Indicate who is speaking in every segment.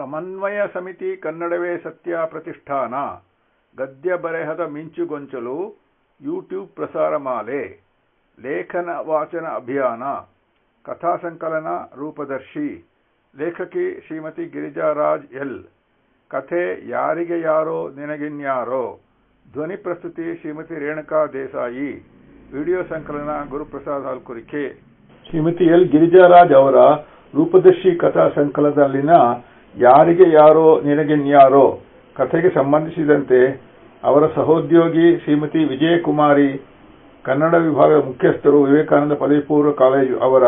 Speaker 1: ಸಮನ್ವಯ ಸಮಿತಿ ಕನ್ನಡವೇ ಸತ್ಯ ಪ್ರತಿಷ್ಠಾನ. ಗದ್ಯ ಬರೆಹದ ಮಿಂಚುಗೊಂಚಲು ಯೂಟ್ಯೂಬ್ ಪ್ರಸಾರ ಮಾಲೆ ಲೇಖನ ವಾಚನ ಅಭಿಯಾನ. ಕಥಾ ಸಂಕಲನ ರೂಪದರ್ಶಿ. ಲೇಖಕಿ ಶ್ರೀಮತಿ ಗಿರಿಜಾರಾಜ್ ಎಲ್. ಕಥೆ ಯಾರಿಗೆ ಯಾರೋ ನಿನಗಿನ್ಯಾರೋ. ಧ್ವನಿ ಪ್ರಸ್ತುತಿ ಶ್ರೀಮತಿ ರೇಣುಕಾ ದೇಸಾಯಿ. ವಿಡಿಯೋ ಸಂಕಲನ ಗುರುಪ್ರಸಾದ್ ಹಾಲ್ಕುರಿಕೆ. ಶ್ರೀಮತಿ ಎಲ್ ಗಿರಿಜಾರಾಜ್ ಅವರ ರೂಪದರ್ಶಿ ಕಥಾ ಸಂಕಲನದಲ್ಲಿನ ಯಾರಿಗೆ ಯಾರೋ ನಿನಗಿನ್ಯಾರೋ ಕಥೆಗೆ ಸಂಬಂಧಿಸಿದಂತೆ ಅವರ ಸಹೋದ್ಯೋಗಿ ಶ್ರೀಮತಿ ವಿಜಯಕುಮಾರಿ, ಕನ್ನಡ ವಿಭಾಗದ ಮುಖ್ಯಸ್ಥರು ವಿವೇಕಾನಂದ ಪದವಿ ಪೂರ್ವ ಕಾಲೇಜು ಅವರ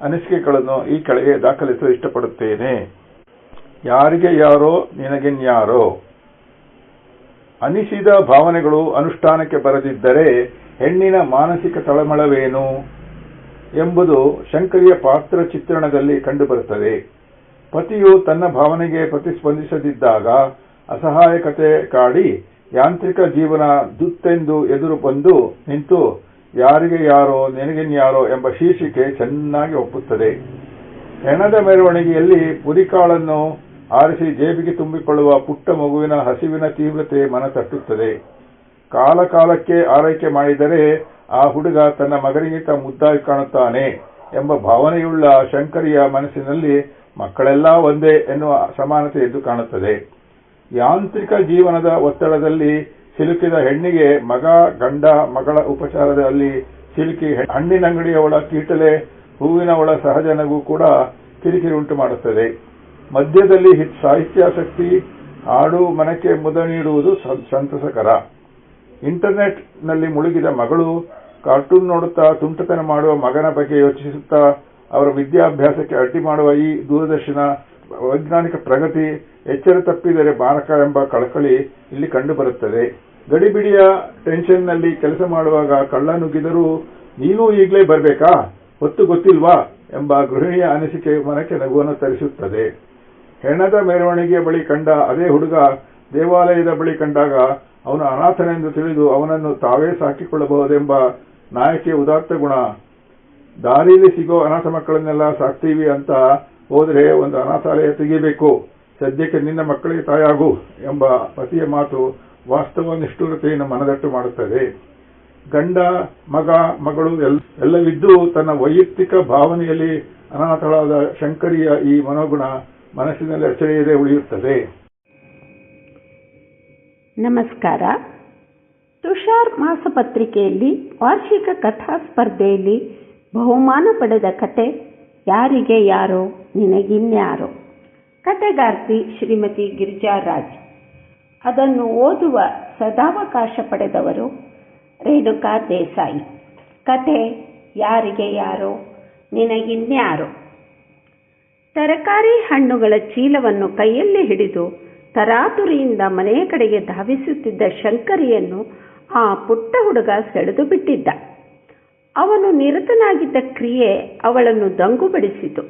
Speaker 1: ಅನಿಸಿಕೆಗಳನ್ನು ಈ ಕೆಳಗೆ ದಾಖಲಿಸಲು ಇಷ್ಟಪಡುತ್ತೇನೆ. ಯಾರಿಗೆ ಯಾರೋ ನಿನಗಿನ್ಯಾರೋ ಅನಿಸಿದ ಭಾವನೆಗಳು ಅನುಷ್ಠಾನಕ್ಕೆ ಬರದಿದ್ದರೆ ಹೆಣ್ಣಿನ ಮಾನಸಿಕ ತಳಮಳವೇನು? ಎಂಬುದು ಶಂಕರಿಯ ಪಾತ್ರ ಚಿತ್ರಣದಲ್ಲಿ ಕಂಡುಬರುತ್ತದೆ. ಪತಿಯು ತನ್ನ ಭಾವನೆಗೆ ಪ್ರತಿಸ್ಪಂದಿಸದಿದ್ದಾಗ ಅಸಹಾಯಕತೆ ಕಾಡಿ ಯಾಂತ್ರಿಕ ಜೀವನ ದುತ್ತೆಂದು ಎದುರು ಬಂದು ನಿಂತು ಯಾರಿಗೆ ಯಾರೋ ನಿನಗೆನ್ಯಾರೋ ಎಂಬ ಶೀರ್ಷಿಕೆ ಚೆನ್ನಾಗಿ ಒಪ್ಪುತ್ತದೆ. ಹೆಣದ ಮೆರವಣಿಗೆಯಲ್ಲಿ ಪುರಿಕಾಳನ್ನು ಆರಿಸಿ ಜೇಬಿಗೆ ತುಂಬಿಕೊಳ್ಳುವ ಪುಟ್ಟ ಮಗುವಿನ ಹಸಿವಿನ ತೀವ್ರತೆ ಮನ ತಟ್ಟುತ್ತದೆ. ಕಾಲಕಾಲಕ್ಕೆ ಆರೈಕೆ ಮಾಡಿದರೆ ಆ ಹುಡುಗ ತನ್ನ ಮಗನಿಗಿಂತ ಮುದ್ದಾಗಿ ಕಾಣುತ್ತಾನೆ ಎಂಬ ಭಾವನೆಯುಳ್ಳ ಶಂಕರಿಯ ಮನಸ್ಸಿನಲ್ಲಿ ಮಕ್ಕಳೆಲ್ಲ ಒಂದೇ ಎನ್ನುವ ಸಮಾನತೆ ಎದ್ದು ಕಾಣುತ್ತದೆ. ಯಾಂತ್ರಿಕ ಜೀವನದ ಒತ್ತಡದಲ್ಲಿ ಸಿಲುಕಿದ ಹೆಣ್ಣಿಗೆ ಮಗ, ಗಂಡ, ಮಗಳ ಉಪಚಾರದಲ್ಲಿ ಸಿಲುಕಿ ಹಣ್ಣಿನಂಗಡಿಯವಳ ಕೀಟಲೆ, ಹೂವಿನ ಒಳ ಸಹಜನಗೂ ಕೂಡ ಕಿರಿಕಿರಿ ಉಂಟು ಮಾಡುತ್ತದೆ. ಮಧ್ಯದಲ್ಲಿ ಸಾಹಿತ್ಯಾಸಕ್ತಿ, ಹಾಡು ಮನಕ್ಕೆ ಮುದ ನೀಡುವುದು ಸಂತಸಕರ. ಇಂಟರ್ನೆಟ್ನಲ್ಲಿ ಮುಳುಗಿದ ಮಗಳು, ಕಾರ್ಟೂನ್ ನೋಡುತ್ತಾ ತುಂಟತನ ಮಾಡುವ ಮಗನ ಬಗ್ಗೆ ಯೋಚಿಸುತ್ತಾ ಅವರ ವಿದ್ಯಾಭ್ಯಾಸಕ್ಕೆ ಅಡ್ಡಿ ಮಾಡುವ ಈ ದೂರದರ್ಶನ, ವೈಜ್ಞಾನಿಕ ಪ್ರಗತಿ, ಎಚ್ಚರ ತಪ್ಪಿದರೆ ಮಾರಕ ಎಂಬ ಕಳಕಳಿ ಇಲ್ಲಿ ಕಂಡುಬರುತ್ತದೆ. ಗಡಿಬಿಡಿಯ ಟೆನ್ಷನ್ನಲ್ಲಿ ಕೆಲಸ ಮಾಡುವಾಗ ಕಳ್ಳ ನುಗ್ಗಿದರೂ ನೀನೂ ಈಗಲೇ ಬರಬೇಕಾ? ಹೊತ್ತು ಗೊತ್ತಿಲ್ವಾ? ಎಂಬ ಗೃಹಿಣಿಯ ಅನಿಸಿಕೆ ಮನಕ್ಕೆ ನಗುವನ್ನು ತರಿಸುತ್ತದೆ. ಹೆಣದ ಮೆರವಣಿಗೆಯ ಬಳಿ ಕಂಡ ಅದೇ ಹುಡುಗ ದೇವಾಲಯದ ಬಳಿ ಕಂಡಾಗ ಅವನು ಅನಾಥನೆಂದು ತಿಳಿದು ಅವನನ್ನು ತಾವೇ ಸಾಕಿಕೊಳ್ಳಬಹುದೆಂಬ ನಾಯಕಿಯ ಉದಾತ್ತ ಗುಣ ದಾರಿಯಲ್ಲಿ ಸಿಗೋ ಅನಾಥ ಮಕ್ಕಳನ್ನೆಲ್ಲ ಸಾಕ್ತೀವಿ ಅಂತ ಹೋದರೆ ಒಂದು ಅನಾಥಾಲಯ ತೆಗಿಬೇಕು. ಸದ್ಯಕ್ಕೆ ನಿನ್ನ ಮಕ್ಕಳಿಗೆ ತಾಯಾಗು ಎಂಬ ಪತಿಯ ಮಾತು ವಾಸ್ತವ ನಿಷ್ಠುರತೆಯನ್ನು ಮನದಟ್ಟು ಮಾಡುತ್ತದೆ. ಗಂಡ, ಮಗ, ಮಗಳು ಎಲ್ಲವಿದ್ದು ತನ್ನ ವೈಯಕ್ತಿಕ ಭಾವನೆಯಲ್ಲಿ ಅನಾಥಳಾದ ಶಂಕರಿಯ ಈ ಮನೋಗುಣ ಮನಸ್ಸಿನಲ್ಲಿ ಅಚ್ಚಳಿಯದೆ ಉಳಿಯುತ್ತದೆ.
Speaker 2: ನಮಸ್ಕಾರ. ತುಷಾರ್ ಮಾಸಪತ್ರಿಕೆಯಲ್ಲಿ ವಾರ್ಷಿಕ ಕಥಾ ಸ್ಪರ್ಧೆಯಲ್ಲಿ ಬಹುಮಾನ ಪಡೆದ ಕತೆ, ಯಾರಿಗೆ ಯಾರೋ, ನಿನಗಿನ್ಯಾರೋ? ಕತೆಗಾರ್ತಿ ಶ್ರೀಮತಿ ಗಿರಿಜಾರಾಜ್. ಅದನ್ನು ಓದುವ ಸದಾವಕಾಶ ಪಡೆದವರು ರೇಣುಕಾ ದೇಸಾಯಿ. ಕತೆ, ಯಾರಿಗೆ ಯಾರೋ, ನಿನಗಿನ್ಯಾರೋ? ತರಕಾರಿ ಹಣ್ಣುಗಳ ಚೀಲವನ್ನು ಕೈಯಲ್ಲಿ ಹಿಡಿದು ತರಾತುರಿಯಿಂದ ಮನೆಯ ಕಡೆಗೆ ಧಾವಿಸುತ್ತಿದ್ದ ಶಂಕರಿಯನ್ನು ಆ ಪುಟ್ಟ ಹುಡುಗ ಸೆಳೆದು ಬಿಟ್ಟಿದ್ದ ಅವನು ನಿರತನಾಗಿದ್ದ ಕ್ರಿಯೆ ಅವಳನ್ನು ದಂಗುಬಡಿಸಿತು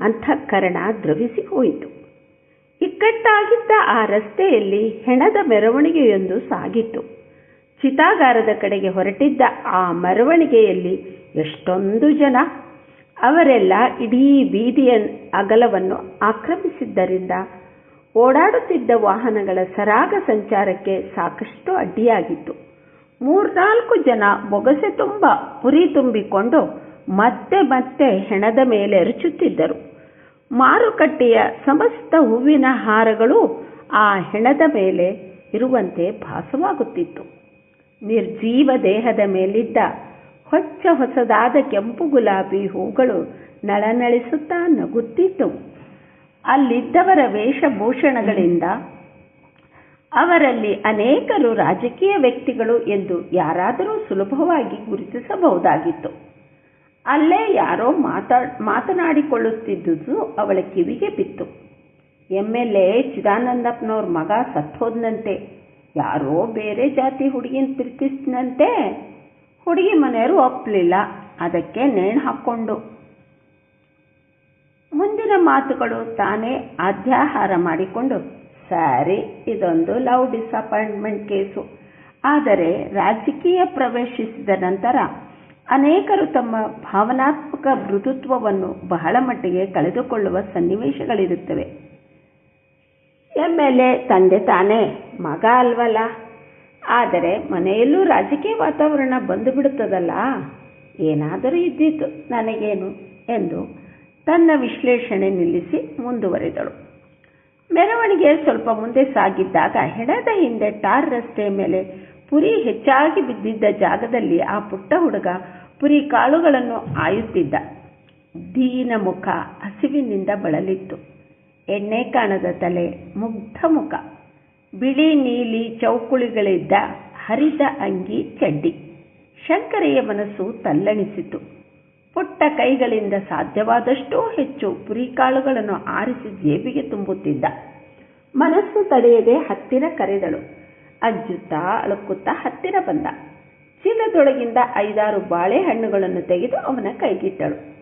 Speaker 2: ಅಂತಃಕರಣ ದ್ರವಿಸಿ ಹೋಯಿತು. ಇಕ್ಕಟ್ಟಾಗಿದ್ದ ಆ ರಸ್ತೆಯಲ್ಲಿ ಹೆಣದ ಮೆರವಣಿಗೆಯೊಂದು ಸಾಗಿತ್ತು ಚಿತಾಗಾರದ ಕಡೆಗೆ ಹೊರಟಿದ್ದ ಆ ಮೆರವಣಿಗೆಯಲ್ಲಿ ಎಷ್ಟೊಂದು ಜನ. ಅವರೆಲ್ಲ ಇಡೀ ಬೀದಿಯ ಅಗಲವನ್ನು ಆಕ್ರಮಿಸಿದ್ದರಿಂದ ಓಡಾಡುತ್ತಿದ್ದ ವಾಹನಗಳ ಸರಾಗ ಸಂಚಾರಕ್ಕೆ ಸಾಕಷ್ಟು ಅಡ್ಡಿಯಾಗಿತ್ತು. ಮೂರ್ನಾಲ್ಕು ಜನ ಬೊಗಸೆ ತುಂಬ ಪುರಿ ತುಂಬಿಕೊಂಡು ಮತ್ತೆ ಮತ್ತೆ ಹೆಣದ ಮೇಲೆ ಎರಚುತ್ತಿದ್ದರು ಮಾರುಕಟ್ಟೆಯ ಸಮಸ್ತ ಹೂವಿನ ಹಾರಗಳು ಆ ಹೆಣದ ಮೇಲೆ ಇರುವಂತೆ ಭಾಸವಾಗುತ್ತಿತ್ತು. ನಿರ್ಜೀವ ದೇಹದ ಮೇಲಿದ್ದ ಹೊಚ್ಚ ಹೊಸದಾದ ಕೆಂಪು ಗುಲಾಬಿ ಹೂಗಳು ನಳನಳಿಸುತ್ತಾ ನಗುತ್ತಿತ್ತು. ಅಲ್ಲಿದ್ದವರ ವೇಷಭೂಷಣಗಳಿಂದ ಅವರಲ್ಲಿ ಅನೇಕರು ರಾಜಕೀಯ ವ್ಯಕ್ತಿಗಳು ಎಂದು ಯಾರಾದರೂ ಸುಲಭವಾಗಿ ಗುರುತಿಸಬಹುದಾಗಿತ್ತು. ಅಲ್ಲೇ ಯಾರೋ ಮಾತಾ, ಮಾತನಾಡಿಕೊಳ್ಳುತ್ತಿದ್ದುದು ಅವಳ ಕಿವಿಗೆ ಬಿತ್ತು. ಎಂ ಎಲ್ ಎ ಚಿದಾನಂದಪ್ಪನವ್ರ ಮಗ ಸತ್ತೋದ್ನಂತೆ. ಯಾರೋ ಬೇರೆ ಜಾತಿ ಹುಡುಗಿನ ಪ್ರೀತಿಸಿದಂತೆ ಹುಡುಗಿ ಮನೆಯವರು ಒಪ್ಪಲಿಲ್ಲ ಅದಕ್ಕೆ ನೇಣು ಹಾಕ್ಕೊಂಡು. ಮುಂದಿನ ಮಾತುಗಳು ತಾನೇ ಅಧ್ಯಾಹಾರ ಮಾಡಿಕೊಂಡು. ಸರಿ, ಇದೊಂದು ಲವ್ ಡಿಸಪಾಯಿಂಟ್ಮೆಂಟ್ ಕೇಸು. ಆದರೆ ರಾಜಕೀಯ ಪ್ರವೇಶಿಸಿದ ನಂತರ ಅನೇಕರು ತಮ್ಮ ಭಾವನಾತ್ಮಕ ಮೃದುತ್ವವನ್ನು ಬಹಳ ಮಟ್ಟಿಗೆ ಕಳೆದುಕೊಳ್ಳುವ ಸನ್ನಿವೇಶಗಳಿರುತ್ತವೆ. ಎಂ ಎಲ್ ಎ ತಂದೆ ತಾನೇ, ಮಗ ಅಲ್ವಲ್ಲ? ಆದರೆ ಮನೆಯಲ್ಲೂ ರಾಜಕೀಯ ವಾತಾವರಣ ಬಂದು ಬಿಡುತ್ತದಲ್ಲ ಏನಾದರೂ ಇದ್ದಿತ್ತು ನನಗೇನು? ಎಂದು ತನ್ನ ವಿಶ್ಲೇಷಣೆ ನಿಲ್ಲಿಸಿ ಮುಂದುವರೆದಳು. ಮೆರವಣಿಗೆ ಸ್ವಲ್ಪ ಮುಂದೆ ಸಾಗಿದ್ದಾಗ ಹೆಣದ ಹಿಂದೆ ಟಾರ್ ರಸ್ತೆ ಮೇಲೆ ಪುರಿ ಹೆಚ್ಚಾಗಿ ಬಿದ್ದಿದ್ದ ಜಾಗದಲ್ಲಿ ಆ ಪುಟ್ಟ ಹುಡುಗ ಪುರಿ ಕಾಳುಗಳನ್ನು ಆಯುತ್ತಿದ್ದ. ದೀನ ಮುಖ ಹಸಿವಿನಿಂದ ಬಳಲಿತ್ತು. ಎಣ್ಣೆ ಕಾಣದ ತಲೆ, ಮುಗ್ಧ ಮುಖ. ಬಿಳಿ ನೀಲಿ ಚೌಕುಳಿಗಳಿದ್ದ ಹರಿದ ಅಂಗಿ ಚಡ್ಡಿ. ಶಂಕರೆಯ ಮನಸ್ಸು ತಲ್ಲಣಿಸಿತು. ಪುಟ್ಟ ಕೈಗಳಿಂದ ಸಾಧ್ಯವಾದಷ್ಟೂ ಹೆಚ್ಚು ಪುರಿಕಾಳುಗಳನ್ನು ಆರಿಸಿ ಜೇಬಿಗೆ ತುಂಬುತ್ತಿದ್ದ. ಮನಸ್ಸು ತಡೆಯದೆ ಹತ್ತಿರ ಕರೆದಳು. ಅಜ್ಜುತ್ತಾ ಅಳುಕುತ್ತಾ ಹತ್ತಿರ ಬಂದ. ಚೀಲದೊಳಗಿಂದ ಐದಾರು ಬಾಳೆಹಣ್ಣುಗಳನ್ನು ತೆಗೆದು ಅವನ ಕೈಗಿಟ್ಟಳು.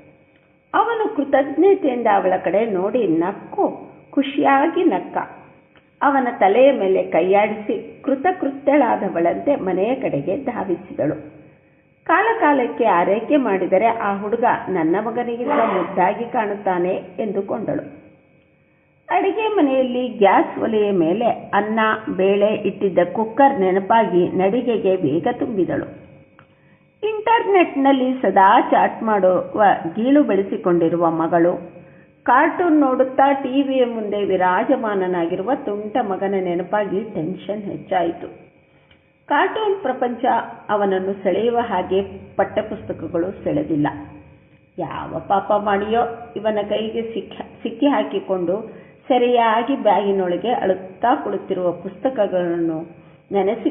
Speaker 2: ಅವನು ಕೃತಜ್ಞತೆಯಿಂದ ಅವಳ ಕಡೆ ನೋಡಿ ನಕ್ಕು, ಖುಷಿಯಾಗಿ ನಕ್ಕ. ಅವನ ತಲೆಯ ಮೇಲೆ ಕೈಯಾಡಿಸಿ ಕೃತಕೃತ್ಯಳಾದವಳಂತೆ ಮನೆಯ ಕಡೆಗೆ ಧಾವಿಸಿದಳು. ಕಾಲಕಾಲಕ್ಕೆ ಆರೈಕೆ ಮಾಡಿದರೆ ಆ ಹುಡುಗ ನನ್ನ ಮಗನಿಗಿಂತ ಮುದ್ದಾಗಿ ಕಾಣುತ್ತಾನೆ ಎಂದುಕೊಂಡಳು. ಅಡಿಗೆ ಮನೆಯಲ್ಲಿ ಗ್ಯಾಸ್ ಒಲೆಯ ಮೇಲೆ ಅನ್ನ, ಬೇಳೆ ಇಟ್ಟಿದ್ದ ಕುಕ್ಕರ್ ನೆನಪಾಗಿ ನಡಿಗೆಗೆ ವೇಗ ತುಂಬಿದಳು. ಇಂಟರ್ನೆಟ್ನಲ್ಲಿ ಸದಾ ಚಾಟ್ ಮಾಡುವ, ಗೀಳು ಬೆಳೆಸಿಕೊಂಡಿರುವ ಮಗಳು, ಕಾರ್ಟೂನ್ ನೋಡುತ್ತಾ ಟಿವಿಯ ಮುಂದೆ ವಿರಾಜಮಾನನಾಗಿರುವ ತುಂಟ ಮಗನ ನೆನಪಾಗಿ ಟೆನ್ಷನ್ ಹೆಚ್ಚಾಯಿತು. ಕಾರ್ಟೂನ್ ಪ್ರಪಂಚ ಅವನನ್ನು ಸೆಳೆಯುವ ಹಾಗೆ ಪಠ್ಯಪುಸ್ತಕಗಳು ಸೆಳೆದಿಲ್ಲ. ಯಾವ ಪಾಪ ಮಾಡಿಯೋ ಇವನ ಕೈಗೆ ಸಿಕ್ಕಿ ಸಿಕ್ಕಿ ಹಾಕಿಕೊಂಡು ಸರಿಯಾಗಿ ಬ್ಯಾಗಿನೊಳಗೆ ಅಳುತ್ತಾ ಕುಳಿತಿರುವ ಪುಸ್ತಕಗಳನ್ನು ನೆನೆಸಿಕೊಂಡು